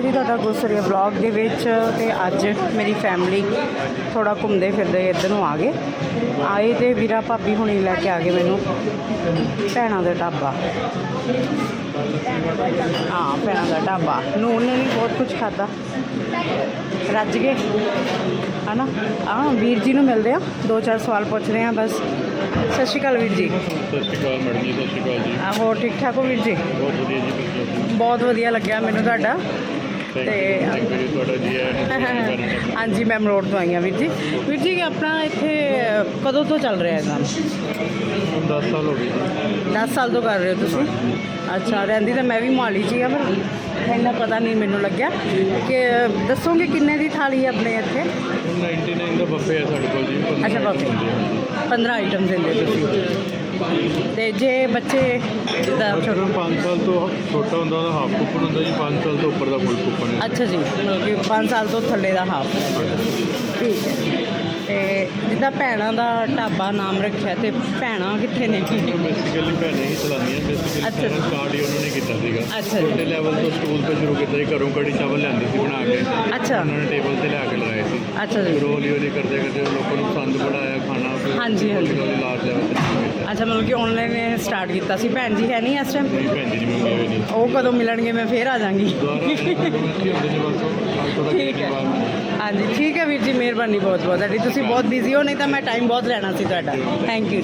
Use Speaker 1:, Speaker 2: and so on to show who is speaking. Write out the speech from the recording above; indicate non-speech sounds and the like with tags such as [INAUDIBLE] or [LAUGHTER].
Speaker 1: ਜੀ ਤੁਹਾਡਾ ਗੁਰਸਰੀਆ ਵਲੌਗ ਦੇ ਵਿੱਚ ਤੇ ਅੱਜ ਮੇਰੀ ਫੈਮਿਲੀ ਥੋੜਾ ਘੁੰਮਦੇ ਫਿਰਦੇ ਇੱਧਰ ਨੂੰ ਆ ਗਏ। ਆਏ ਤੇ ਵੀਰਾ ਭਾਬੀ ਹੁਣੀ ਲੈ ਕੇ ਆ ਗਏ ਮੈਨੂੰ, ਭੈਣਾਂ ਦੇ ਢਾਬਾ। ਹਾਂ ਭੈਣਾਂ ਦਾ ਢਾਬਾ। ਨੂਨ ਨੇ ਵੀ ਬਹੁਤ ਕੁਝ ਖਾਦਾ ਰੱਜ ਗਏ। ਹਨਾ? ਆ ਵੀਰ ਜੀ ਨੂੰ ਮਿਲਦੇ ਆ। ਦੋ ਚਾਰ ਸਵਾਲ ਪੁੱਛਦੇ ਆ ਬਸ। ਸਤਿ ਸ਼੍ਰੀ ਅਕਾਲ ਵੀਰ ਜੀ।
Speaker 2: ਸਤਿ ਸ਼੍ਰੀ ਅਕਾਲ ਮੈਡਮ ਜੀ ਸਤਿ ਸ਼੍ਰੀ ਅਕਾਲ ਜੀ।
Speaker 1: ਆ, ਹੋਰ ਠੀਕ ਠਾਕ ਹੋ ਵੀਰ ਜੀ?
Speaker 2: ਬਹੁਤ ਵਧੀਆ ਜੀ ਤੁਸੀਂ ਦੱਸੋ?
Speaker 1: ਬਹੁਤ ਵਧੀਆ ਲੱਗਿਆ ਮੈਨੂੰ ਤੁਹਾਡਾ। ਤੇ [LAUGHS] ਹਾਂਜੀ ਮੈਮ ਰੋਡ ਤੋਂ ਆਈ ਹਾਂ ਵੀਰ ਜੀ। ਵੀਰ ਜੀ ਆਪਣਾ ਇੱਥੇ ਕਦੋਂ ਤੋਂ ਚੱਲ ਰਿਹਾ ਹੈ ਕੰਮ?
Speaker 2: 10 ਸਾਲ ਹੋ ਗਏ ਜੀ।
Speaker 1: 10 ਸਾਲ ਤੋਂ ਕਰ ਰਹੇ ਹੋ ਤੁਸੀਂ? ਅੱਛਾ ਰਹਿੰਦੀ ਤਾਂ ਮੈਂ ਵੀ ਮੋਹਾਲੀ 'ਚ ਹੀ ਆ ਪਰ ਇੰਨਾ ਪਤਾ ਨਹੀਂ ਮੈਨੂੰ ਲੱਗਿਆ। ਕਿ ਦੱਸੋਗੇ ਕਿੰਨੇ ਦੀ ਥਾਲੀ ਹੈ ਆਪਣੇ ਇੱਥੇ?
Speaker 2: 99 ਦਾ ਬੱਫੇ ਹੈ ਸਾਡੇ ਕੋਲ ਜੀ
Speaker 1: ਅੱਛਾ
Speaker 2: ਆ।
Speaker 1: 15 ਆਈਟਮ ਦਿੰਦੇ ਤੁਸੀਂ। ਤੇ ਜੇ ਬੱਚੇ ਜਿੱਦਾਂ ਛੋਟੇ
Speaker 2: 5 ਸਾਲ ਤੋਂ ਛੋਟਾ ਹੁੰਦਾ ਉਹਦਾ ਹਾਫ ਕੁਪਨ ਹੁੰਦਾ ਜੀ 5 ਸਾਲ ਤੋਂ ਉੱਪਰ ਦਾ ਫੁੱਲ ਕੁਪਨ ਹੈ।
Speaker 1: ਅੱਛਾ ਜੀ ਮਤਲਬ ਕਿ 5 ਸਾਲ ਤੋਂ ਥੱਲੇ ਦਾ ਹਾਫ ਠੀਕ ਹੈ। ਤੇ ਜਿੱਦਾਂ ਭੈਣਾਂ ਦਾ ਢਾਬਾ ਨਾਮ ਰੱਖਿਆ ਤੇ ਭੈਣਾਂ ਕਿੱਥੇ ਨੇ?
Speaker 2: ਬੇਸਿਕਲੀ ਭੈਣਾਂ ਹੀ ਚਲਾਉਂਦੀਆਂ ਬੇਸਿਕਲੀ ਸਟਾਰਟ ਹੀ ਉਹਨਾਂ ਨੇ ਕੀਤਾ ਸੀਗਾ।
Speaker 1: ਅੱਛਾ।
Speaker 2: ਛੋਟੇ ਲੈਵਲ ਤੋਂ ਸਕੂਲ ਤੋਂ ਸ਼ੁਰੂ ਕੀਤਾ ਜੀ ਘਰੋਂ ਕੜੀ ਚਾਵਲ ਲਿਆਂਦੇ ਸੀ ਬਣਾ ਕੇ।
Speaker 1: ਅੱਛਾ।
Speaker 2: ਉਹਨਾਂ ਨੇ ਟੇਬਲ ਤੇ ਲਿਆ ਕੇ ਲਗਾਏ ਸੀ।
Speaker 1: ਅੱਛਾ ਜੀ।
Speaker 2: ਫਿਰ ਹੌਲੀ ਕਰਦੇ ਕਰਦੇ ਲੋਕਾਂ ਨੂੰ ਪਸੰਦ ਬੜਾ ਆਇਆ ਖਾਣਾ
Speaker 1: ਹਾਂਜੀ, ਹਾਂਜੀ।
Speaker 2: ਲਾਰਜ ਲੈਵਲ ਤੇ।
Speaker 1: ਅੱਛਾ ਮਤਲਬ ਕਿ ਆਨਲਾਈਨ ਸਟਾਰਟ ਕੀਤਾ ਸੀ। ਭੈਣ ਜੀ ਹੈ ਨਹੀਂ ਇਸ ਟਾਈਮ
Speaker 2: ਭੈਣ ਜੀ ਨਹੀਂ ਹੋਈ ਨਹੀਂ
Speaker 1: ਉਹ ਕਦੋਂ ਮਿਲਣਗੇ? ਮੈਂ ਫੇਰ ਆ
Speaker 2: ਤੋਂ
Speaker 1: ਠੀਕ ਹੈ। ਹਾਂਜੀ ਠੀਕ ਹੈ ਵੀਰ ਜੀ ਮਿਹਰਬਾਨੀ ਬਹੁਤ ਬਹੁਤ ਤੁਹਾਡੀ ਤੁਸੀਂ ਬਹੁਤ ਬਿਜ਼ੀ ਹੋ ਨਹੀਂ ਤਾਂ ਮੈਂ ਟਾਈਮ ਬਹੁਤ ਲੈਣਾ ਸੀ ਤੁਹਾਡਾ। Thank you